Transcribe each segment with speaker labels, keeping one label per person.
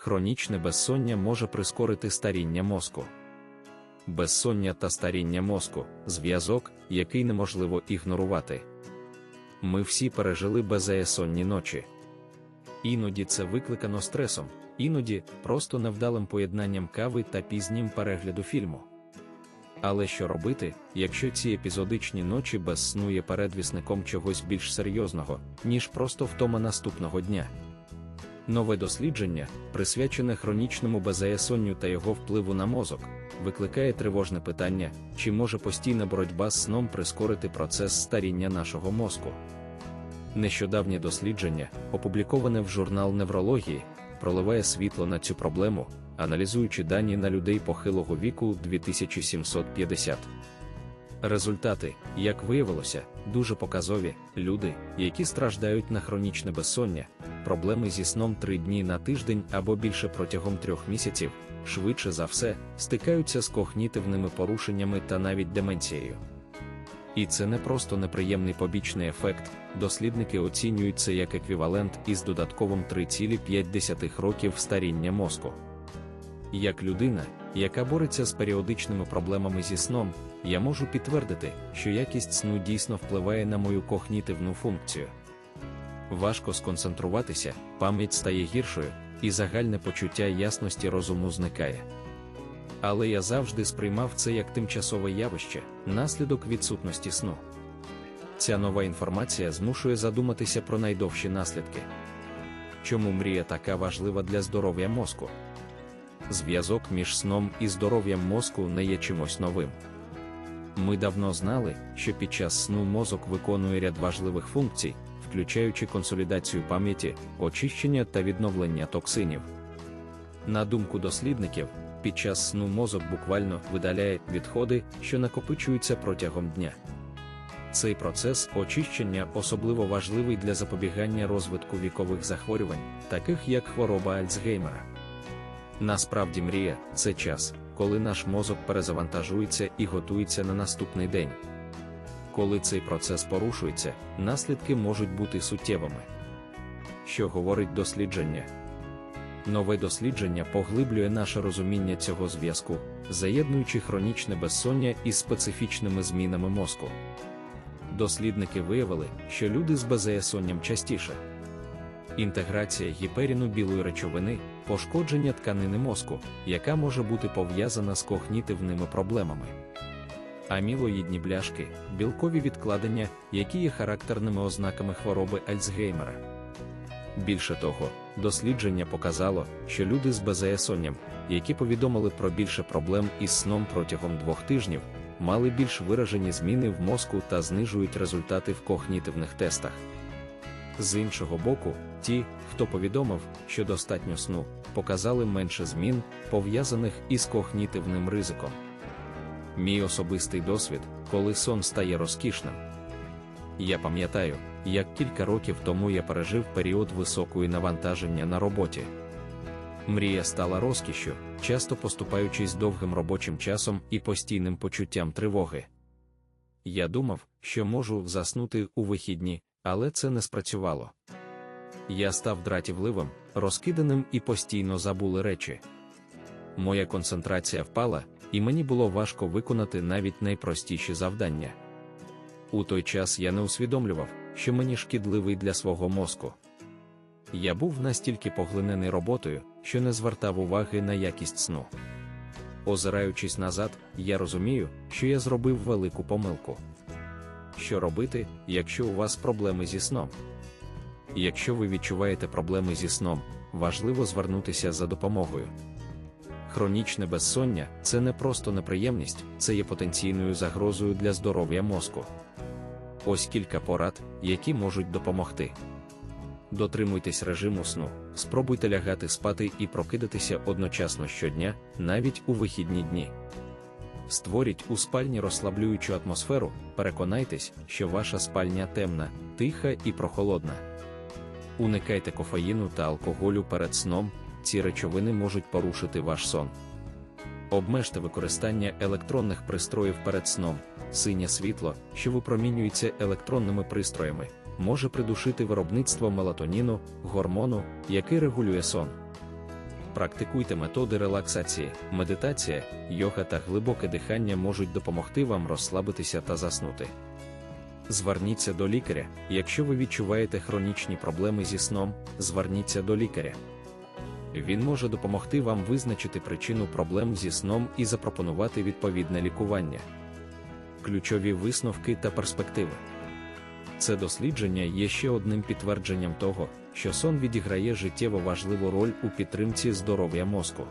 Speaker 1: хронічне безсоння може прискорити старіння мозку. Безсоння та старіння мозку зв'язок, який неможливо ігнорувати. Ми всі пережили безсонні ночі. Іноді це викликано стресом, іноді просто невдалим поєднанням кави та пізнім перегляду фільму. Але що робити, якщо ці епізодичні ночі без сну є передвісником чогось більш серйозного, ніж просто втома наступного дня? Нове дослідження, присвячене хронічному безсонню та його впливу на мозок, викликає тривожне питання, чи може постійна боротьба з сном прискорити процес старіння нашого мозку. Нещодавнє дослідження, опубліковане в журнал неврології, проливає світло на цю проблему, аналізуючи дані на людей похилого віку 2750. Результати, як виявилося, дуже показові. Люди, які страждають на хронічне безсоння, проблеми зі сном три дні на тиждень або більше протягом трьох місяців, швидше за все, стикаються з когнітивними порушеннями та навіть деменцією. І це не просто неприємний побічний ефект, дослідники оцінюють це як еквівалент із додатковим 3,5 років старіння мозку. Як людина, яка бореться з періодичними проблемами зі сном, я можу підтвердити, що якість сну дійсно впливає на мою когнітивну функцію. Важко сконцентруватися, пам'ять стає гіршою, і загальне почуття ясності розуму зникає. Але я завжди сприймав це як тимчасове явище, наслідок відсутності сну. Ця нова інформація змушує задуматися про найдовші наслідки. Чому мрія така важлива для здоров'я мозку? Зв'язок між сном і здоров'ям мозку не є чимось новим. Ми давно знали, що під час сну мозок виконує ряд важливих функцій, включаючи консолідацію пам'яті, очищення та відновлення токсинів. На думку дослідників, під час сну мозок буквально видаляє відходи, що накопичуються протягом дня. Цей процес очищення особливо важливий для запобігання розвитку вікових захворювань, таких як хвороба Альцгеймера. Насправді, мрія це час, коли наш мозок перезавантажується і готується на наступний день. Коли цей процес порушується, наслідки можуть бути суттєвими. Що говорить дослідження? Нове дослідження поглиблює наше розуміння цього зв'язку, заєднуючи хронічне безсоння із специфічними змінами мозку. Дослідники виявили, що люди з безсонням частіше. Інтеграція гіперіну білої речовини, пошкодження тканини мозку, яка може бути пов'язана з когнітивними проблемами. Амілоїдні бляшки, білкові відкладення, які є характерними ознаками хвороби Альцгеймера. Більше того, дослідження показало, що люди з безсонням, які повідомили про більше проблем із сном протягом двох тижнів, мали більш виражені зміни в мозку та знижують результати в когнітивних тестах. З іншого боку, ті, хто повідомив, що достатньо сну, показали менше змін, пов'язаних із когнітивним ризиком. Мій особистий досвід, коли сон стає розкішним. Я пам'ятаю, як кілька років тому я пережив період високої навантаження на роботі. Мрія стала розкішю, часто поступаючись довгим робочим часом і постійним почуттям тривоги. Я думав, що можу заснути у вихідні, але це не спрацювало. Я став дратівливим, розкиданим і постійно забули речі. Моя концентрація впала, і мені було важко виконати навіть найпростіші завдання. У той час я не усвідомлював, що мені шкідливий для свого мозку. Я був настільки поглинений роботою, що не звертав уваги на якість сну. Озираючись назад, я розумію, що я зробив велику помилку. Що робити, якщо у вас проблеми зі сном? Якщо ви відчуваєте проблеми зі сном, важливо звернутися за допомогою. Хронічне безсоння це не просто неприємність, це є потенційною загрозою для здоров'я мозку. Ось кілька порад, які можуть допомогти. Дотримуйтесь режиму сну, спробуйте лягати спати і прокидатися одночасно щодня, навіть у вихідні дні. Створіть у спальні розслаблюючу атмосферу, переконайтесь, що ваша спальня темна, тиха і прохолодна. Уникайте кофеїну та алкоголю перед сном, ці речовини можуть порушити ваш сон. Обмежте використання електронних пристроїв перед сном, синє світло, що випромінюється електронними пристроями, може придушити виробництво мелатоніну, гормону, який регулює сон. Практикуйте методи релаксації, медитація, йога та глибоке дихання можуть допомогти вам розслабитися та заснути. Зверніться до лікаря, якщо ви відчуваєте хронічні проблеми зі сном, зверніться до лікаря. Він може допомогти вам визначити причину проблем зі сном і запропонувати відповідне лікування. Ключові висновки та перспективи. Це дослідження є ще одним підтвердженням того, що сон відіграє життєво важливу роль у підтримці здоров'я мозку.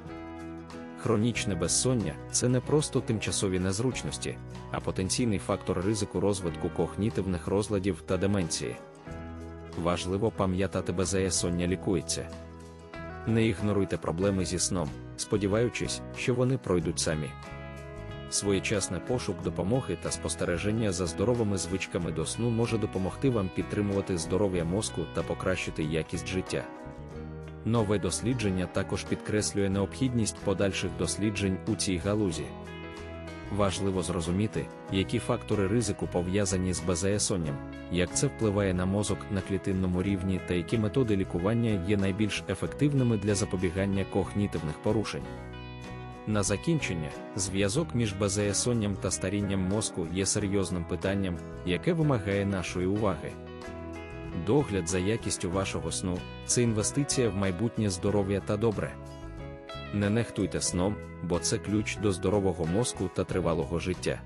Speaker 1: Хронічне безсоння це не просто тимчасові незручності, а потенційний фактор ризику розвитку когнітивних розладів та деменції. Важливо пам'ятати, безсоння лікується. Не ігноруйте проблеми зі сном, сподіваючись, що вони пройдуть самі. Своєчасний пошук допомоги та спостереження за здоровими звичками до сну може допомогти вам підтримувати здоров'я мозку та покращити якість життя. Нове дослідження також підкреслює необхідність подальших досліджень у цій галузі. Важливо зрозуміти, які фактори ризику пов'язані з безсонням, як це впливає на мозок на клітинному рівні та які методи лікування є найбільш ефективними для запобігання когнітивних порушень. На закінчення, зв'язок між безсонням та старінням мозку є серйозним питанням, яке вимагає нашої уваги. Догляд за якістю вашого сну це інвестиція в майбутнє здоров'я та добре. Не нехтуйте сном, бо це ключ до здорового мозку та тривалого життя.